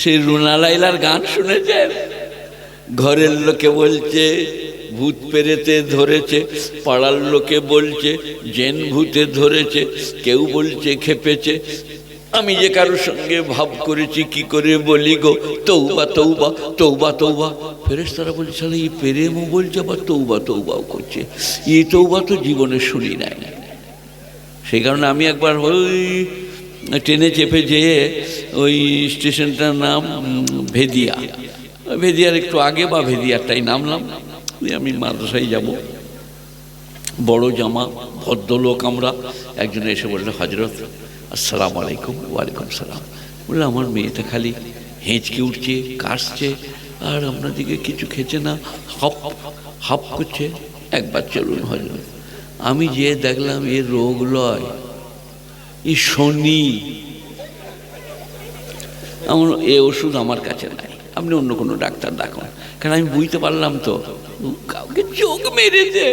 সেই রুনা লাইলার গান শুনেছেন ঘরের লোকে বলছে, ভূত পেরেতে ধরেছে, পাড়ার লোকে বলছে, জেন ভূতে ধরেছে, কেউ বলছে খেপেছে। আমি যে কারোর সঙ্গে ভাব করেছি, কি করে বলি গো? তৌবা তৌবা তৌবা তৌবা। ফেরেস তারা বলছে এই প্রেমও বলছে, আবার তৌবা, তৌবাও করছে। এই তৌবা তো জীবনে শুনি নাই। সেই কারণে আমি একবার ওই ট্রেনে চেপে যেয়ে ওই স্টেশনটার নাম ভেদিয়া। ভেদিয়ার একটু আগে বা ভেদিয়ারটাই নামলাম। আমি মাদ্রাসায় যাব। বড় জামা, ভদ্রলোক আমরা। একজন এসে বলল হজরত আসসালাম আলাইকুম, ওয়ালাইকুম সালাম। বলল, আমার মেয়েটা খালি হেঁচকে উঠছে, কাশছে, আর আপনাদিকে কিছু খেছে না, হপ হপ করছে। একবার চলুন হজরত আমি যে দেখলাম এর রোগ লয়। এই শনি আমার এ ওষুধ আমার কাছে নাই। আপনি অন্য কোনো ডাক্তার ডাকুন কারণ আমি বুঝতে পারলাম তো, কাউকে চোখ মেরেছে।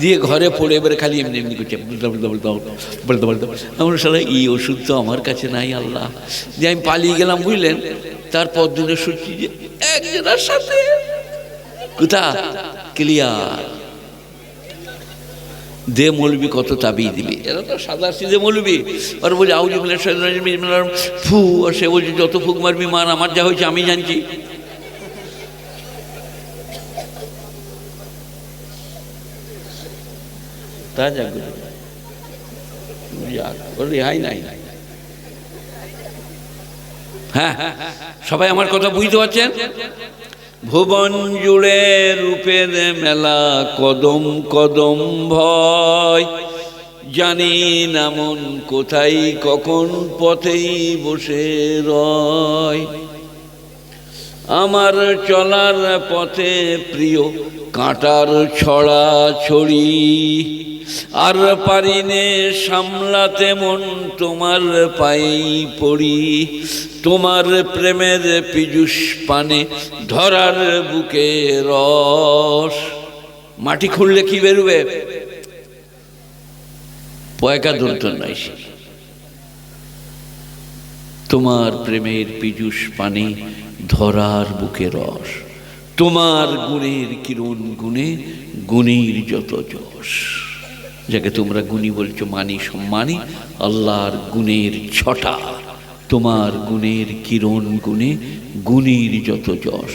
দিয়ে ঘরে পড়ে এবারে খালি এমনি এমনি করছে বলতে বলতে আমার সালা এই ওষুধ তো আমার কাছে নাই, আল্লাহ। দিয়ে আমি পালিয়ে গেলাম, বুঝলেন? তারপর দিনে শুনছি যে একজনের সাথে। কোথা ক্লিয়ার। দে মৌলবি কত তাবি দিবি? এরা তো সাদা সিদে মৌলবি। আর বলছে আউজি মিলে ফু আর সে বলছে যত ফুক মারবি মার আমার যা হয়েছে আমি জানছি। তা যাক যাক, ওর রেহাই নাই। হ্যাঁ। সবাই আমার কথা বুঝতে পারছেন? ভুবন জুড়ে রূপের মেলা কদম কদম ভয়। জানি নামন কোথায়, কখন পথেই বসে রয়। আমার চলার পথে প্রিয় কাঁটার ছড়া ছড়ি। আর পারিনে সামলাতে মন তোমার পায়েই পড়ি। তোমার প্রেমের পীযুষ পানে ধরার বুকে রস। মাটি খুঁড়লে কি বেরোবে? পয়কা দন্ত নয় সে। তোমার প্রেমের পীযুষ পানে ধরার বুকে রস। তোমার গুণের কিরণ গুণে গুণের যত যশ। যাকে তোমরা গুণী বলছো মানি সম্মানী আল্লাহর গুণের ছটা। তোমার গুণের কিরণ গুণে গুণীর যত যশ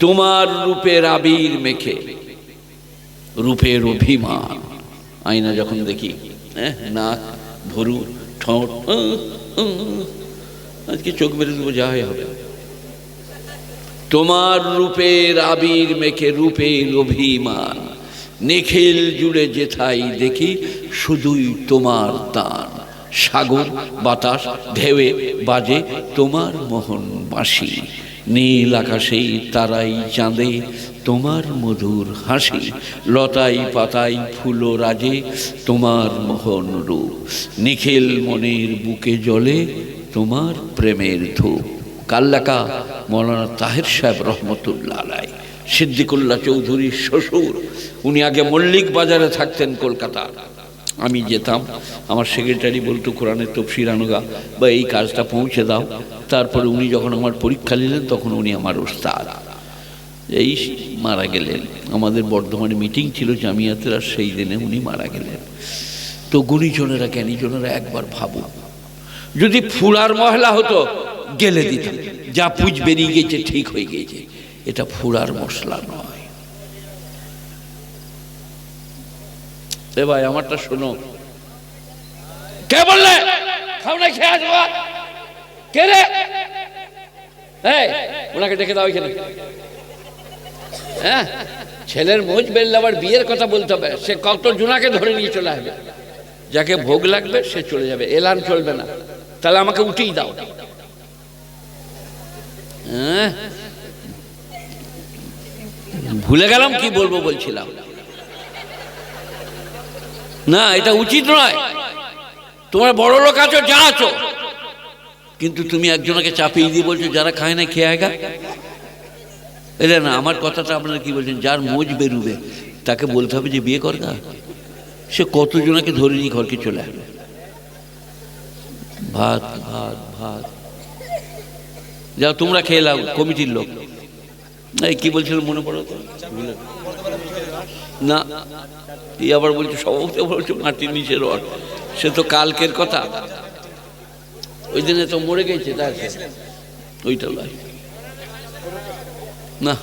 তোমার রূপের আবির মেখে রূপের অভিমান। আয়না যখন দেখি হ্যাঁ নাক ভরু ঠোঁট উহ, উহ, আজকে চোখ মেরে দেবো যা হবে। তোমার রূপের আবির মেখে রূপের অভিমান নিখিল জুড়ে যেথাই দেখি শুধুই তোমার দান। সাগর, বাতাস, ঢেউয়ে বাজে তোমার মোহন বাঁশি। নীল আকাশেই তারাই চাঁদে তোমার মধুর হাসি। লতাই পাতাই ফুলো রাজে তোমার মোহন রূপ। নিখিল মনের বুকে জলে তোমার প্রেমের ধূপ। কাল্লাকা মৌলানা তাহের সাহেব রহমতুল্লাহ আলাই। সিদ্দিকুল্লাহ চৌধুরীর শ্বশুর। উনি আগে মল্লিক বাজারে থাকতেন কলকাতা আমি যেতাম, আমার সেক্রেটারি বলতো, কোরআনের তফসির আনুগা বা এই কাজটা পৌঁছে দাও। তারপরে উনি যখন আমার পরীক্ষা নিলেন, তখন উনি আমার ওস্তাদ। এই মারা গেলেন। আমাদের বর্ধমানে মিটিং ছিল জামিয়াতের, আর সেই দিনে উনি মারা গেলেন। তো গুণীজনেরা, জ্ঞানীজনেরা একবার ভাবুন যদি ফুলার মহলা হতো, গেলে দিতাম। যা পুজ বেরিয়ে গেছে, ঠিক হয়ে গেছে। এটা ফুলার মশলা নয়। এ ভাই আমারটা শোনো। কে বললে? খাওনা খেয়ে আসব। কে রে? এই, ওনাকে ডেকে দাও এখানে। হ্যাঁ ছেলের মোজ বেরলে আবার বিয়ের কথা বলতে হবে। সে কত জোনাকে ধরে নিয়ে চলে আসবে। যাকে ভোগ লাগবে সে চলে যাবে। এলান চলবে না। তাহলে আমাকে উঠেই দাও। হ্যাঁ? ভুলে গেলাম কি বলব বলছিলাম। না, এটা উচিত নয়। তোমার বড় লোক আছো, যা আছো। কিন্তু তুমি একজনকে চাপিয়ে দিয়ে বলছো, যারা খায় না, খেয়ে আগা এটা না, আমার কথাটা আপনারা কি বলছেন? যার মোজ বেরুবে, তাকে বলতে হবে যে, বিয়ে কর না সে কতজনাকে ধরে নিয়ে ঘরকে চলে আসবে? ভাত ভাত ভাত। যা তোমরা খেয়ে লাও, কমিটির লোক। এই, কি বলছিল, মনে পড়ো। না এই আবার বলছে সভাপতি বলছে মাটির নিচে রড। সে তো কালকের কথা। ওই দিনে তো মরে গেছে তার ওইটা লয় না।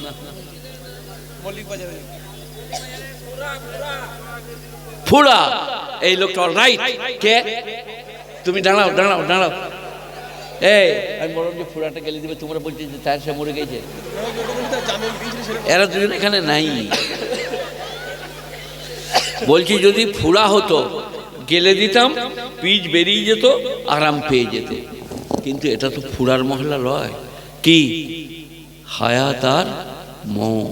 ফুড়া! এই লোকটা রাইট কে? তুমি দাঁড়াও দাঁড়াও দাঁড়াও। এই, আমি বললাম যে ফুড়াটা গেলে দিবে, তোমরা বলছি যে তার সে মরে গেছে। এরা দুজন এখানে নাই। বলছি, যদি ফুড়া হতো, গেলে দিতাম, পিচ বেরিয়ে যেত, আরাম পেয়ে যেত। কিন্তু এটা তো ফুরার মহলা লয়। কি? হায়াত আর মৌ